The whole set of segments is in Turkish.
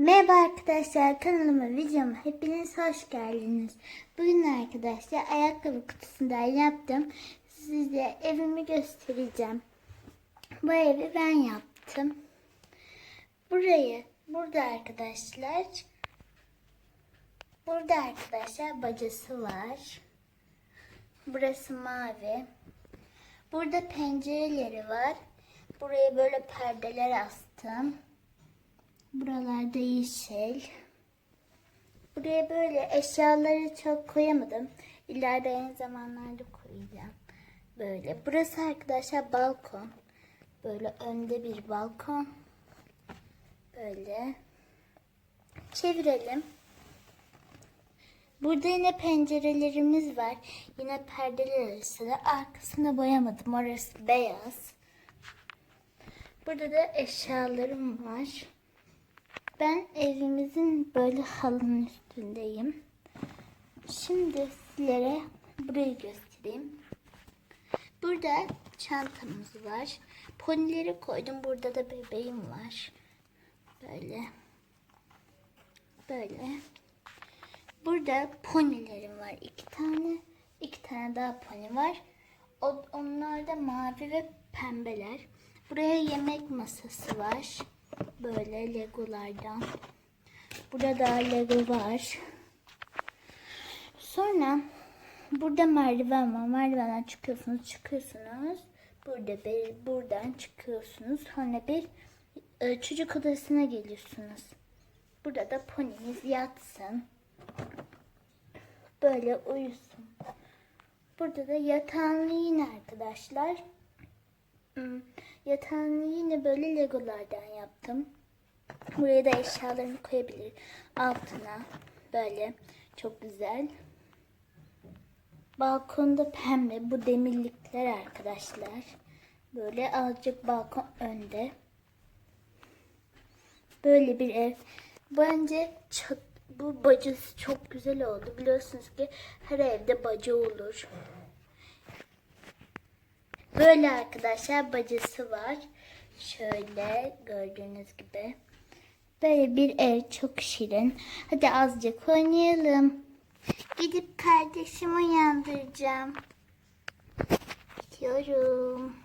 Merhaba arkadaşlar kanalıma videoma hepiniz hoş geldiniz. Bugün arkadaşlar ayakkabı kutusundan yaptım. Size evimi göstereceğim. Bu evi ben yaptım. Burayı burada arkadaşlar burada arkadaşlar bacası var. Burası mavi. Burada pencereleri var. Buraya böyle perdeler astım. Buralarda yeşil. Buraya böyle eşyaları çok koyamadım. İlerleyen zamanlarda koyacağım. Böyle. Burası arkadaşlar balkon. Böyle önde bir balkon. Böyle. Çevirelim. Burada yine pencerelerimiz var. Yine perdeler arasında. Arkasını boyamadım. Orası beyaz. Burada da eşyalarım var. Ben evimizin böyle halının üstündeyim. Şimdi sizlere burayı göstereyim. Burada çantamız var. Ponileri koydum. Burada da bebeğim var. Böyle. Böyle. Burada ponilerim var. iki tane. iki tane daha poni var. Onlar da mavi ve pembeler. Buraya yemek masası var. Böyle legolardan. Burada da lego var. Sonra burada merdiven var. Merdivenden çıkıyorsunuz, çıkıyorsunuz. Burada bir buradan çıkıyorsunuz. Sonra bir e, çocuk odasına geliyorsunuz. Burada da poniniz yatsın. Böyle uyusun. Burada da yatağını yine arkadaşlar. Hmm, Yatağını yine böyle legolardan yaptım. Buraya da eşyalarını koyabilir. Altına böyle çok güzel. Balkonda pembe bu demirlikler arkadaşlar. Böyle azıcık balkon önde. Böyle bir ev. Bence çok, bu bacası çok güzel oldu. Biliyorsunuz ki her evde bacı olur. Böyle arkadaşlar bacası var. Şöyle gördüğünüz gibi. Böyle bir ev çok şirin. Hadi azıcık oynayalım. Gidip kardeşimi uyandıracağım. Gidiyorum.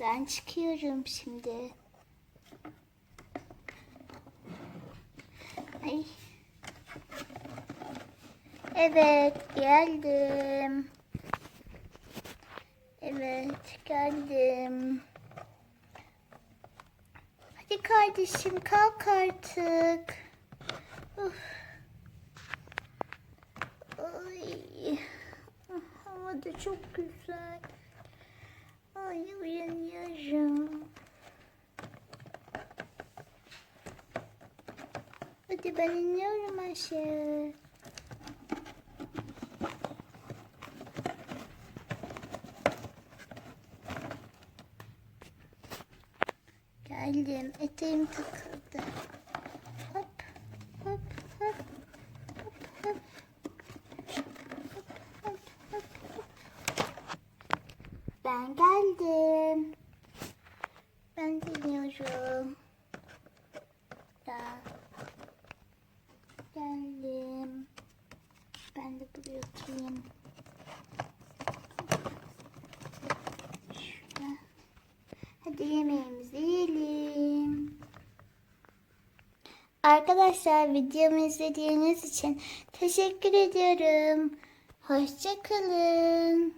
Ben çıkıyorum şimdi. Ay. Evet geldim. Evet geldim. Hadi kardeşim kalk artık. Hava da çok güzel. Ay uyanıyorum. Hadi ben iniyorum aşağı. Geldim. Eteğim takıldı. Hop, hop, hop. Ben geldim. Ben geliyorum. Da. Geldim. Ben de buraya oturayım. Hadi yemeğimizi yiyelim. Arkadaşlar videomu izlediğiniz için teşekkür ediyorum. Hoşçakalın.